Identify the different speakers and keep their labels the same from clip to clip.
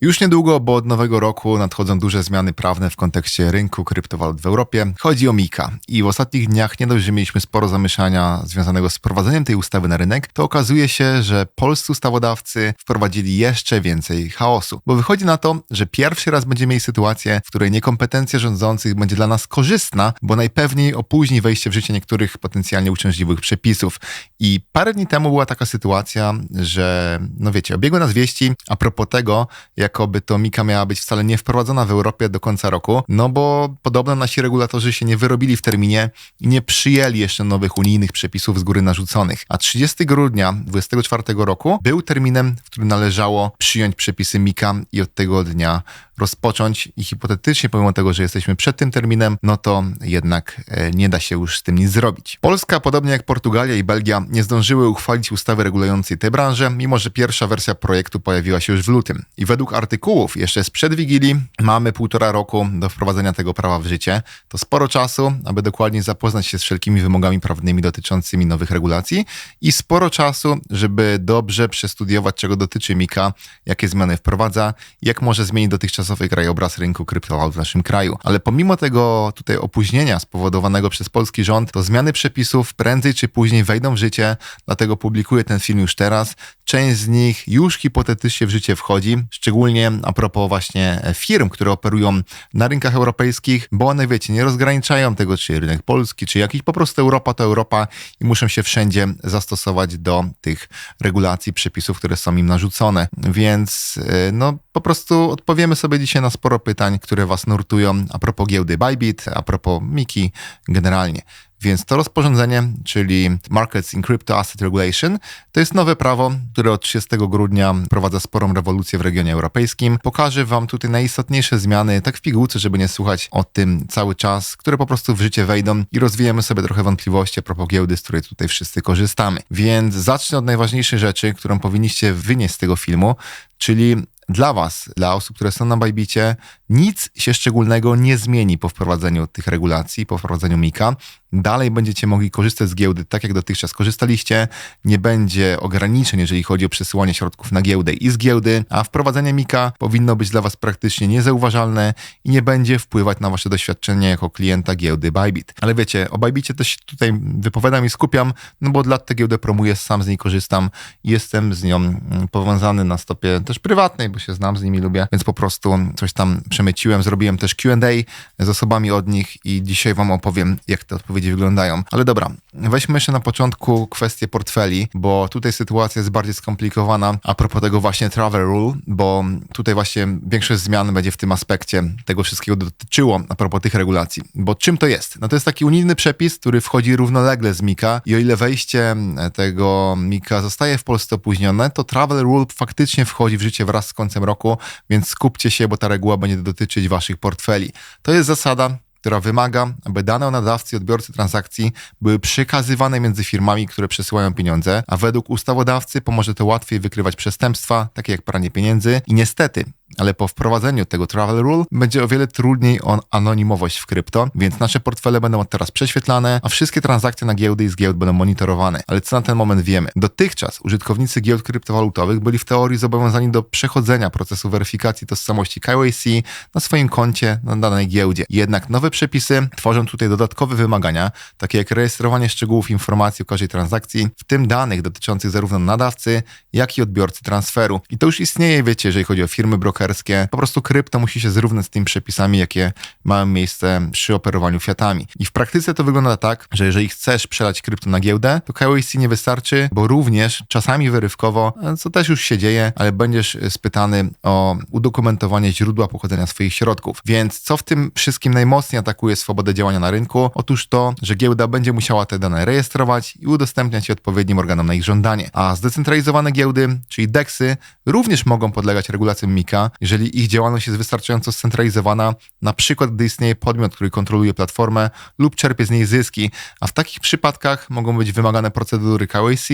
Speaker 1: Już niedługo, bo od nowego roku nadchodzą duże zmiany prawne w kontekście rynku kryptowalut w Europie. Chodzi o Mika. I w ostatnich dniach nie dość, że mieliśmy sporo zamieszania związanego z wprowadzeniem tej ustawy na rynek, to okazuje się, że polscy ustawodawcy wprowadzili jeszcze więcej chaosu. Bo wychodzi na to, że pierwszy raz będziemy mieli sytuację, w której niekompetencja rządzących będzie dla nas korzystna, bo najpewniej opóźni wejście w życie niektórych potencjalnie uciążliwych przepisów. I parę dni temu była taka sytuacja, że, no wiecie, obiegły nas wieści a propos tego, jak jakoby to Mika miała być wcale nie wprowadzona w Europie do końca roku, no bo podobno nasi regulatorzy się nie wyrobili w terminie i nie przyjęli jeszcze nowych unijnych przepisów z góry narzuconych. A 30 grudnia 2024 roku był terminem, w którym należało przyjąć przepisy Mika i od tego dnia rozpocząć i hipotetycznie, pomimo tego, że jesteśmy przed tym terminem, no to jednak e, nie da się już z tym nic zrobić. Polska, podobnie jak Portugalia i Belgia, nie zdążyły uchwalić ustawy regulującej tę branżę, mimo że pierwsza wersja projektu pojawiła się już w lutym. I według artykułów jeszcze sprzed Wigilii mamy półtora roku do wprowadzenia tego prawa w życie. To sporo czasu, aby dokładnie zapoznać się z wszelkimi wymogami prawnymi dotyczącymi nowych regulacji i sporo czasu, żeby dobrze przestudiować, czego dotyczy Mika, jakie zmiany wprowadza, jak może zmienić dotychczasowy krajobraz rynku kryptowalut w naszym kraju. Ale pomimo tego tutaj opóźnienia spowodowanego przez polski rząd, to zmiany przepisów prędzej czy później wejdą w życie, dlatego publikuję ten film już teraz. Część z nich już hipotetycznie w życie wchodzi, szczególnie szczególnie a propos właśnie firm, które operują na rynkach europejskich, bo one, wiecie, nie rozgraniczają tego, czy rynek polski, czy jakiś po prostu Europa to Europa i muszą się wszędzie zastosować do tych regulacji, przepisów, które są im narzucone. Więc e, no, po prostu odpowiemy sobie dzisiaj na sporo pytań, które Was nurtują a propos giełdy Bybit, a propos Miki generalnie. Więc to rozporządzenie, czyli Markets in Crypto Asset Regulation, to jest nowe prawo, które od 30 grudnia prowadza sporą rewolucję w regionie europejskim. Pokażę Wam tutaj najistotniejsze zmiany, tak w pigułce, żeby nie słuchać o tym cały czas, które po prostu w życie wejdą i rozwijemy sobie trochę wątpliwości a propos giełdy, z której tutaj wszyscy korzystamy. Więc zacznę od najważniejszej rzeczy, którą powinniście wynieść z tego filmu, czyli dla Was, dla osób, które są na Bajbicie, nic się szczególnego nie zmieni po wprowadzeniu tych regulacji, po wprowadzeniu Mika. Dalej będziecie mogli korzystać z giełdy tak, jak dotychczas korzystaliście. Nie będzie ograniczeń, jeżeli chodzi o przesyłanie środków na giełdę i z giełdy, a wprowadzenie Mika powinno być dla Was praktycznie niezauważalne i nie będzie wpływać na Wasze doświadczenie jako klienta giełdy Bybit. Ale wiecie, o Bybicie też tutaj wypowiadam i skupiam, no bo od lat tę giełdę promuję, sam z niej korzystam jestem z nią mm, powiązany na stopie też prywatnej, się znam z nimi, lubię, więc po prostu coś tam przemyciłem, zrobiłem też Q&A z osobami od nich i dzisiaj Wam opowiem, jak te odpowiedzi wyglądają. Ale dobra, weźmy jeszcze na początku kwestię portfeli, bo tutaj sytuacja jest bardziej skomplikowana a propos tego właśnie travel rule, bo tutaj właśnie większość zmian będzie w tym aspekcie tego wszystkiego dotyczyło a propos tych regulacji. Bo czym to jest? No to jest taki unijny przepis, który wchodzi równolegle z Mika i o ile wejście tego Mika zostaje w Polsce opóźnione, to travel rule faktycznie wchodzi w życie wraz z końcem roku, więc skupcie się, bo ta reguła będzie dotyczyć waszych portfeli. To jest zasada, która wymaga, aby dane o nadawcy i odbiorcy transakcji były przekazywane między firmami, które przesyłają pieniądze, a według ustawodawcy pomoże to łatwiej wykrywać przestępstwa, takie jak pranie pieniędzy i niestety ale po wprowadzeniu tego travel rule będzie o wiele trudniej o anonimowość w krypto, więc nasze portfele będą od teraz prześwietlane, a wszystkie transakcje na giełdy i z giełd będą monitorowane. Ale co na ten moment wiemy? Dotychczas użytkownicy giełd kryptowalutowych byli w teorii zobowiązani do przechodzenia procesu weryfikacji tożsamości KYC na swoim koncie na danej giełdzie. Jednak nowe przepisy tworzą tutaj dodatkowe wymagania, takie jak rejestrowanie szczegółów informacji o każdej transakcji, w tym danych dotyczących zarówno nadawcy, jak i odbiorcy transferu. I to już istnieje, wiecie, jeżeli chodzi o firmy brokerskie, brokerskie. Po prostu krypto musi się zrównać z tymi przepisami, jakie mają miejsce przy operowaniu fiatami. I w praktyce to wygląda tak, że jeżeli chcesz przelać krypto na giełdę, to KYC nie wystarczy, bo również czasami wyrywkowo, co też już się dzieje, ale będziesz spytany o udokumentowanie źródła pochodzenia swoich środków. Więc co w tym wszystkim najmocniej atakuje swobodę działania na rynku? Otóż to, że giełda będzie musiała te dane rejestrować i udostępniać je odpowiednim organom na ich żądanie. A zdecentralizowane giełdy, czyli DEXy, również mogą podlegać regulacjom MIKA, jeżeli ich działalność jest wystarczająco scentralizowana, na przykład gdy istnieje podmiot, który kontroluje platformę lub czerpie z niej zyski, a w takich przypadkach mogą być wymagane procedury KYC,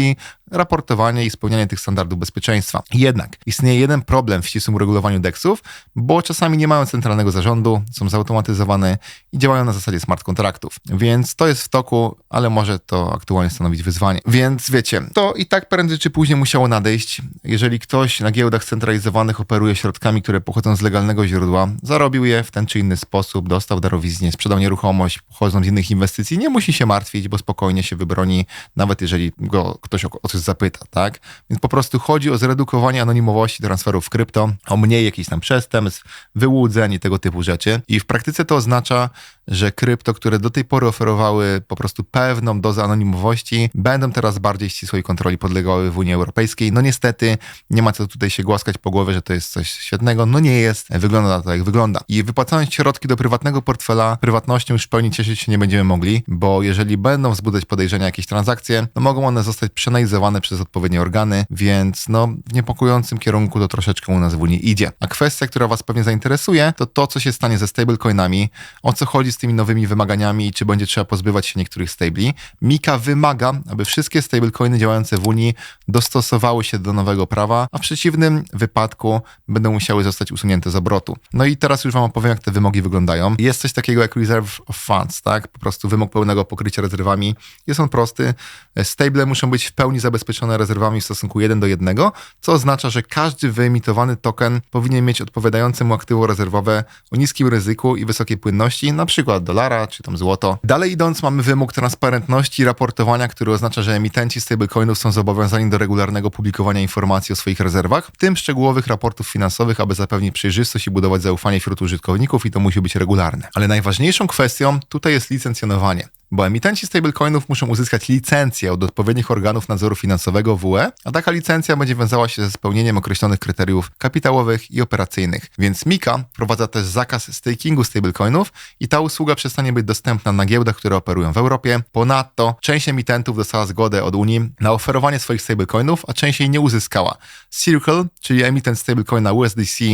Speaker 1: raportowanie i spełnianie tych standardów bezpieczeństwa. Jednak istnieje jeden problem w ścisłym regulowaniu DEXów, bo czasami nie mają centralnego zarządu, są zautomatyzowane i działają na zasadzie smart kontraktów. Więc to jest w toku, ale może to aktualnie stanowić wyzwanie. Więc wiecie, to i tak prędzej czy później musiało nadejść. Jeżeli ktoś na giełdach centralizowanych operuje środkami które pochodzą z legalnego źródła, zarobił je w ten czy inny sposób, dostał darowiznie, sprzedał nieruchomość, pochodzą z innych inwestycji, nie musi się martwić, bo spokojnie się wybroni, nawet jeżeli go ktoś o, o coś zapyta, tak? Więc po prostu chodzi o zredukowanie anonimowości transferów w krypto, o mniej jakichś tam przestępstw, wyłudzeń i tego typu rzeczy. I w praktyce to oznacza, że krypto, które do tej pory oferowały po prostu pewną dozę anonimowości, będą teraz bardziej ścisłej kontroli podlegały w Unii Europejskiej. No niestety, nie ma co tutaj się głaskać po głowie, że to jest coś świetnego. No nie jest. Wygląda to, jak wygląda. I wypłacając środki do prywatnego portfela, prywatnością już w pełni cieszyć się nie będziemy mogli, bo jeżeli będą wzbudzać podejrzenia jakieś transakcje, no mogą one zostać przeanalizowane przez odpowiednie organy, więc no w niepokojącym kierunku to troszeczkę u nas w Unii idzie. A kwestia, która Was pewnie zainteresuje, to to, co się stanie ze stablecoinami, o co chodzi z tymi nowymi wymaganiami i czy będzie trzeba pozbywać się niektórych stabli. Mika wymaga, aby wszystkie stablecoiny działające w Unii dostosowały się do nowego prawa, a w przeciwnym wypadku będą musiały zostać usunięte z obrotu. No i teraz już Wam opowiem, jak te wymogi wyglądają. Jest coś takiego jak Reserve of Funds, tak? Po prostu wymóg pełnego pokrycia rezerwami. Jest on prosty. Stable muszą być w pełni zabezpieczone rezerwami w stosunku 1 do 1, co oznacza, że każdy wyemitowany token powinien mieć odpowiadające mu aktywo rezerwowe o niskim ryzyku i wysokiej płynności, na przykład dolara czy tam złoto. Dalej idąc, mamy wymóg transparentności i raportowania, który oznacza, że emitenci stablecoinów są zobowiązani do regularnego publikowania informacji o swoich rezerwach, w tym szczegółowych raportów finansowych, aby zapewnić przejrzystość i budować zaufanie wśród użytkowników i to musi być regularne. Ale najważniejszą kwestią tutaj jest licencjonowanie bo emitenci stablecoinów muszą uzyskać licencję od odpowiednich organów nadzoru finansowego w UE, a taka licencja będzie wiązała się ze spełnieniem określonych kryteriów kapitałowych i operacyjnych. Więc Mika wprowadza też zakaz stakingu stablecoinów i ta usługa przestanie być dostępna na giełdach, które operują w Europie. Ponadto część emitentów dostała zgodę od Unii na oferowanie swoich stablecoinów, a część jej nie uzyskała. Circle, czyli emitent stablecoina USDC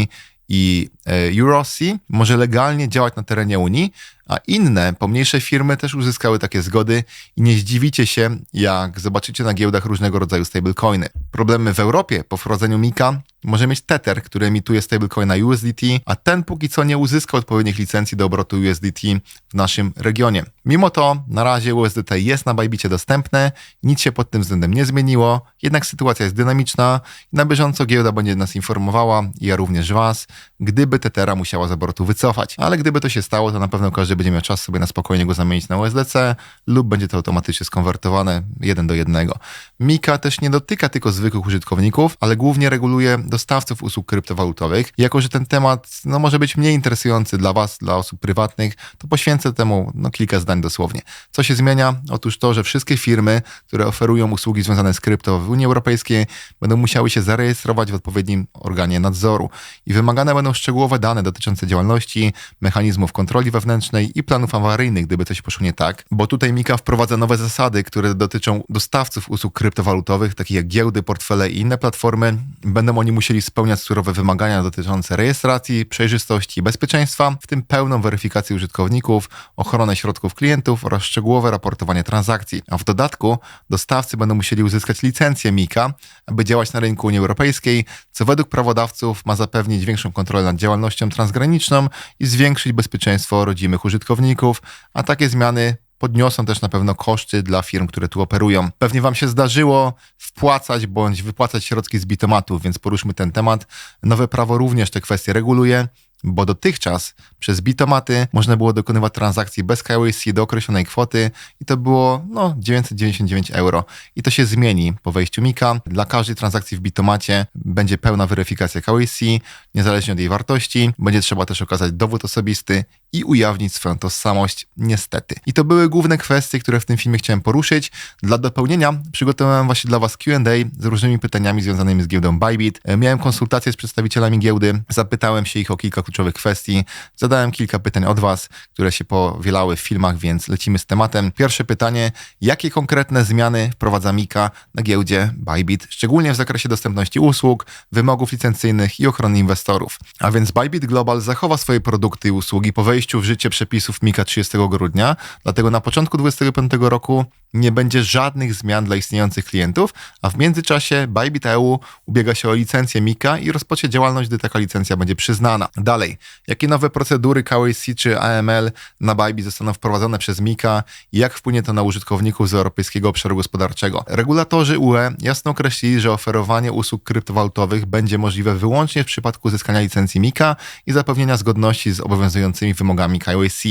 Speaker 1: i e, EuroC może legalnie działać na terenie Unii, a inne, pomniejsze firmy też uzyskały takie zgody i nie zdziwicie się, jak zobaczycie na giełdach różnego rodzaju stablecoiny. Problemy w Europie po wprowadzeniu Mika może mieć Tether, który emituje stablecoina USDT, a ten póki co nie uzyskał odpowiednich licencji do obrotu USDT w naszym regionie. Mimo to, na razie USDT jest na Bybicie dostępne, nic się pod tym względem nie zmieniło, jednak sytuacja jest dynamiczna i na bieżąco giełda będzie nas informowała, i ja również Was, gdyby Tethera musiała z obrotu wycofać. Ale gdyby to się stało, to na pewno każdy będzie miał czas sobie na spokojnie go zamienić na USDC lub będzie to automatycznie skonwertowane jeden do jednego. Mika też nie dotyka tylko zwykłych użytkowników, ale głównie reguluje dostawców usług kryptowalutowych. Jako, że ten temat no, może być mniej interesujący dla Was, dla osób prywatnych, to poświęcę temu no, kilka zdań dosłownie. Co się zmienia? Otóż to, że wszystkie firmy, które oferują usługi związane z krypto w Unii Europejskiej, będą musiały się zarejestrować w odpowiednim organie nadzoru i wymagane będą szczegółowe dane dotyczące działalności, mechanizmów kontroli wewnętrznej i planów awaryjnych, gdyby coś poszło nie tak, bo tutaj Mika wprowadza nowe zasady, które dotyczą dostawców usług kryptowalutowych, takich jak giełdy, portfele i inne platformy. Będą oni musieli spełniać surowe wymagania dotyczące rejestracji, przejrzystości i bezpieczeństwa, w tym pełną weryfikację użytkowników, ochronę środków klientów oraz szczegółowe raportowanie transakcji. A w dodatku dostawcy będą musieli uzyskać licencję Mika, aby działać na rynku Unii Europejskiej, co według prawodawców ma zapewnić większą kontrolę nad działalnością transgraniczną i zwiększyć bezpieczeństwo rodzimych użytkowników, a takie zmiany podniosą też na pewno koszty dla firm, które tu operują. Pewnie Wam się zdarzyło wpłacać bądź wypłacać środki z bitomatów, więc poruszmy ten temat. Nowe prawo również te kwestie reguluje bo dotychczas przez bitomaty można było dokonywać transakcji bez KYC do określonej kwoty i to było no, 999 euro. I to się zmieni po wejściu Mika. Dla każdej transakcji w bitomacie będzie pełna weryfikacja KYC, niezależnie od jej wartości. Będzie trzeba też okazać dowód osobisty i ujawnić swoją tożsamość, niestety. I to były główne kwestie, które w tym filmie chciałem poruszyć. Dla dopełnienia przygotowałem właśnie dla Was Q&A z różnymi pytaniami związanymi z giełdą Bybit. Miałem konsultacje z przedstawicielami giełdy, zapytałem się ich o kilka kluczowych kwestii. Zadałem kilka pytań od Was, które się powielały w filmach, więc lecimy z tematem. Pierwsze pytanie, jakie konkretne zmiany wprowadza Mika na giełdzie Bybit, szczególnie w zakresie dostępności usług, wymogów licencyjnych i ochrony inwestorów. A więc Bybit Global zachowa swoje produkty i usługi po wejściu w życie przepisów Mika 30 grudnia, dlatego na początku 2025 roku nie będzie żadnych zmian dla istniejących klientów, a w międzyczasie Bybit EU ubiega się o licencję Mika i rozpocznie działalność, gdy taka licencja będzie przyznana. Dalej, dalej? Jakie nowe procedury KYC czy AML na Bybit zostaną wprowadzone przez Mika i jak wpłynie to na użytkowników z Europejskiego Obszaru Gospodarczego? Regulatorzy UE jasno określili, że oferowanie usług kryptowalutowych będzie możliwe wyłącznie w przypadku uzyskania licencji Mika i zapewnienia zgodności z obowiązującymi wymogami KYC.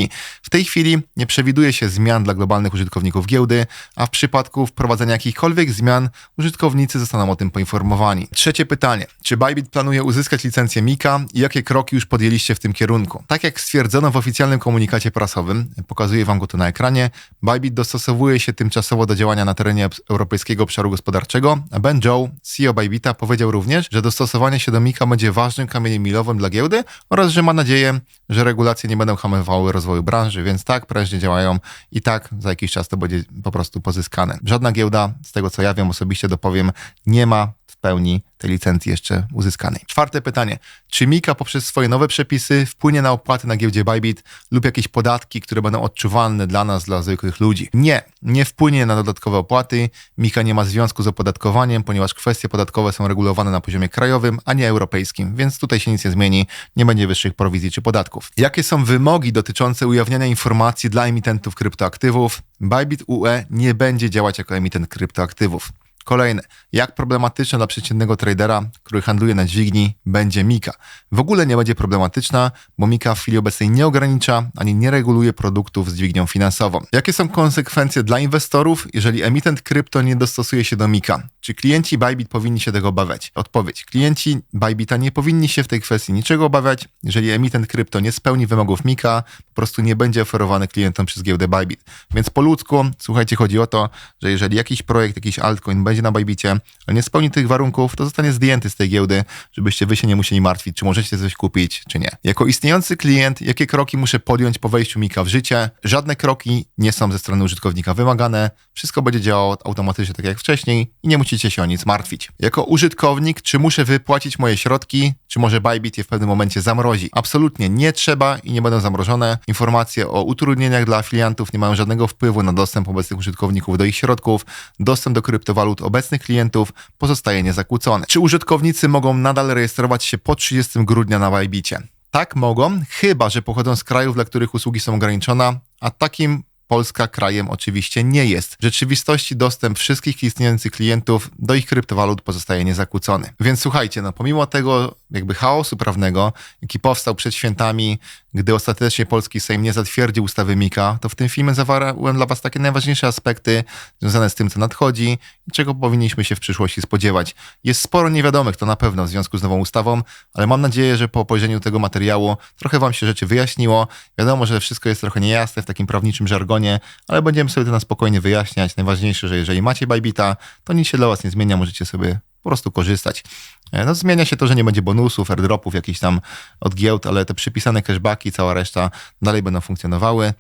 Speaker 1: W tej chwili nie przewiduje się zmian dla globalnych użytkowników giełdy, a w przypadku wprowadzenia jakichkolwiek zmian użytkownicy zostaną o tym poinformowani. Trzecie pytanie. Czy Bybit planuje uzyskać licencję Mika i jakie kroki już podjęliście w tym kierunku? Tak jak stwierdzono w oficjalnym komunikacie prasowym, pokazuję wam go tu na ekranie, Bybit dostosowuje się tymczasowo do działania na terenie Europejskiego Obszaru Gospodarczego, a Ben Joe, CEO Bybita, powiedział również, że dostosowanie się do Mika będzie ważnym kamieniem milowym dla giełdy oraz, że ma nadzieję, że regulacje nie będą hamowały rozwoju branży, więc tak prężnie działają i tak za jakiś czas to będzie po prostu pozyskane. Żadna giełda, z tego co ja wiem osobiście dopowiem, nie ma pełni tej licencji jeszcze uzyskanej. Czwarte pytanie. Czy Mika poprzez swoje nowe przepisy wpłynie na opłaty na giełdzie Bybit lub jakieś podatki, które będą odczuwalne dla nas, dla zwykłych ludzi? Nie, nie wpłynie na dodatkowe opłaty. Mika nie ma związku z opodatkowaniem, ponieważ kwestie podatkowe są regulowane na poziomie krajowym, a nie europejskim, więc tutaj się nic nie zmieni, nie będzie wyższych prowizji czy podatków. Jakie są wymogi dotyczące ujawniania informacji dla emitentów kryptoaktywów? Bybit UE nie będzie działać jako emitent kryptoaktywów. Kolejne. Jak problematyczna dla przeciętnego tradera, który handluje na dźwigni, będzie Mika? W ogóle nie będzie problematyczna, bo Mika w chwili obecnej nie ogranicza ani nie reguluje produktów z dźwignią finansową. Jakie są konsekwencje dla inwestorów, jeżeli emitent krypto nie dostosuje się do Mika? Czy klienci Bybit powinni się tego obawiać? Odpowiedź. Klienci Bybita nie powinni się w tej kwestii niczego obawiać. Jeżeli emitent krypto nie spełni wymogów Mika, prostu nie będzie oferowany klientom przez giełdę Bybit. Więc po ludzku, słuchajcie, chodzi o to, że jeżeli jakiś projekt, jakiś altcoin będzie na Bybicie, ale nie spełni tych warunków, to zostanie zdjęty z tej giełdy, żebyście wy się nie musieli martwić, czy możecie coś kupić, czy nie. Jako istniejący klient, jakie kroki muszę podjąć po wejściu Mika w życie? Żadne kroki nie są ze strony użytkownika wymagane. Wszystko będzie działało automatycznie tak jak wcześniej i nie musicie się o nic martwić. Jako użytkownik, czy muszę wypłacić moje środki, czy może Bybit je w pewnym momencie zamrozi? Absolutnie nie trzeba i nie będą zamrożone. Informacje o utrudnieniach dla afiliantów nie mają żadnego wpływu na dostęp obecnych użytkowników do ich środków. Dostęp do kryptowalut obecnych klientów pozostaje niezakłócony. Czy użytkownicy mogą nadal rejestrować się po 30 grudnia na Bybicie? Tak mogą, chyba że pochodzą z krajów, dla których usługi są ograniczone, a takim Polska krajem oczywiście nie jest. W rzeczywistości dostęp wszystkich istniejących klientów do ich kryptowalut pozostaje niezakłócony. Więc słuchajcie, no pomimo tego jakby chaosu prawnego, jaki powstał przed świętami, gdy ostatecznie polski Sejm nie zatwierdził ustawy Mika, to w tym filmie zawarłem dla Was takie najważniejsze aspekty związane z tym, co nadchodzi i czego powinniśmy się w przyszłości spodziewać. Jest sporo niewiadomych, to na pewno w związku z nową ustawą, ale mam nadzieję, że po obejrzeniu tego materiału trochę Wam się rzeczy wyjaśniło. Wiadomo, że wszystko jest trochę niejasne w takim prawniczym żargonie, ale będziemy sobie to na spokojnie wyjaśniać. Najważniejsze, że jeżeli macie Bybita, to nic się dla Was nie zmienia, możecie sobie po prostu korzystać. E, no, zmienia się to, że nie będzie bonusów, airdropów jakichś tam od giełd, ale te przypisane cashbacki, cała reszta dalej będą funkcjonowały.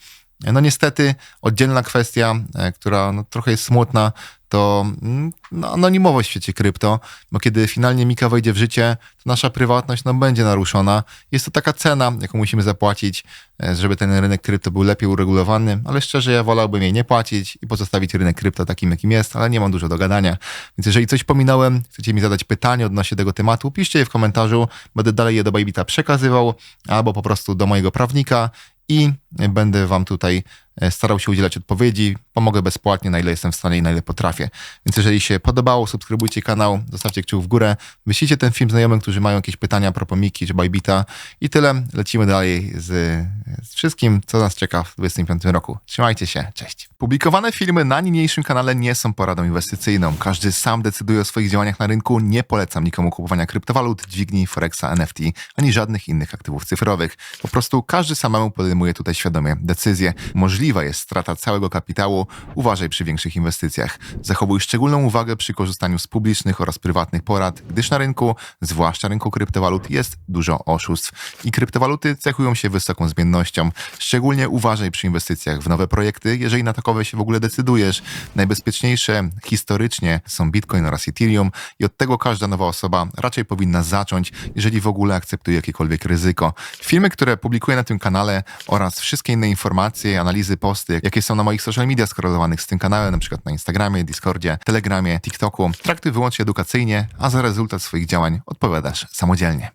Speaker 1: E, no niestety oddzielna kwestia, e, która no, trochę jest smutna, to mm, no, anonimowość w świecie krypto, bo kiedy finalnie Mika wejdzie w życie, to nasza prywatność no, będzie naruszona. Jest to taka cena, jaką musimy zapłacić, e, żeby ten rynek krypto był lepiej uregulowany, ale szczerze ja wolałbym jej nie płacić i pozostawić rynek krypto takim, jakim jest, ale nie mam dużo do gadania. Więc jeżeli coś pominąłem, chcecie mi zadać pytanie odnośnie tego tematu, piszcie je w komentarzu, będę dalej je do Bybita przekazywał, albo po prostu do mojego prawnika i będę Wam tutaj starał się udzielać odpowiedzi. Pomogę bezpłatnie, na ile jestem w stanie i na ile potrafię. Więc jeżeli się podobało, subskrybujcie kanał, zostawcie kciuk w górę, wyślijcie ten film znajomym, którzy mają jakieś pytania propos Miki czy Bybita i tyle. Lecimy dalej z, z wszystkim, co nas czeka w 2025 roku. Trzymajcie się, cześć. Publikowane filmy na niniejszym kanale nie są poradą inwestycyjną. Każdy sam decyduje o swoich działaniach na rynku. Nie polecam nikomu kupowania kryptowalut, dźwigni, forexa, NFT, ani żadnych innych aktywów cyfrowych. Po prostu każdy samemu podejmuje tutaj świadomie decyzje. Możliwa jest strata całego kapitału. Uważaj przy większych inwestycjach. Zachowuj szczególną uwagę przy korzystaniu z publicznych oraz prywatnych porad, gdyż na rynku, zwłaszcza rynku kryptowalut, jest dużo oszustw. I kryptowaluty cechują się wysoką zmiennością. Szczególnie uważaj przy inwestycjach w nowe projekty, jeżeli na takowe się w ogóle decydujesz. Najbezpieczniejsze historycznie są Bitcoin oraz Ethereum i od tego każda nowa osoba raczej powinna zacząć, jeżeli w ogóle akceptuje jakiekolwiek ryzyko. Filmy, które publikuję na tym kanale oraz wszystkie inne informacje, analizy, posty, jakie są na moich social media skorelowanych z tym kanałem, na przykład na Instagramie, Discordzie, Telegramie, TikToku, traktuj wyłącznie edukacyjnie, a za rezultat swoich działań odpowiadasz samodzielnie.